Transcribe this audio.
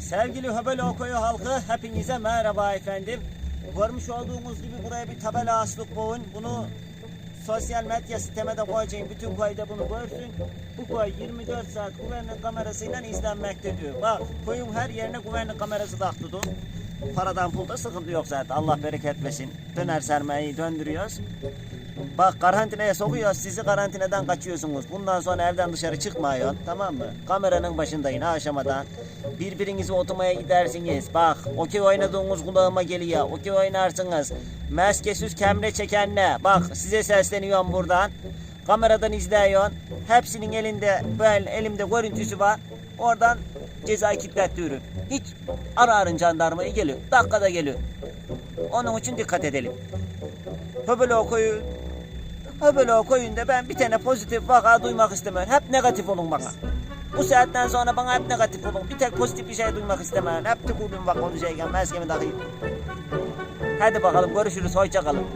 Sevgili Höbel Okoyu halkı hepinize merhaba efendim. Görmüş olduğunuz gibi buraya bir tabela astık koyun. Bunu sosyal medya siteme de koyacağım. Bütün köyde bunu görsün. Bu köy 24 saat güvenlik kamerasıyla izlenmektedir. Bak köyün her yerine güvenlik kamerası taktıdır. Paradan pulda sıkıntı yok zaten. Allah bereket versin. Döner sermayeyi döndürüyoruz. Bak karantinaya sokuyoruz sizi karantinadan kaçıyorsunuz. Bundan sonra evden dışarı çıkmayın tamam mı? Kameranın başındayın ha aşamadan. Birbirinizi oturmaya gidersiniz. Bak okey oynadığınız kulağıma geliyor. Okey oynarsınız. Maskesiz kemre çekenle. Bak size sesleniyorum buradan. Kameradan izliyorsun. Hepsinin elinde böyle elimde görüntüsü var. Oradan cezayı kilitlettiriyorum. Hiç ara arın jandarmayı geliyor. Dakikada geliyor. Onun için dikkat edelim. Höbele okuyun. Höbele okuyun da ben bir tane pozitif vaka duymak istemiyorum. Hep negatif olun bana. Bu saatten sonra bana hep negatif olun. Bir tek pozitif bir şey duymak istemiyorum. Hep tükürdüm bak konuşayken meskemi takayım. Hadi bakalım görüşürüz. Hoşça kalın.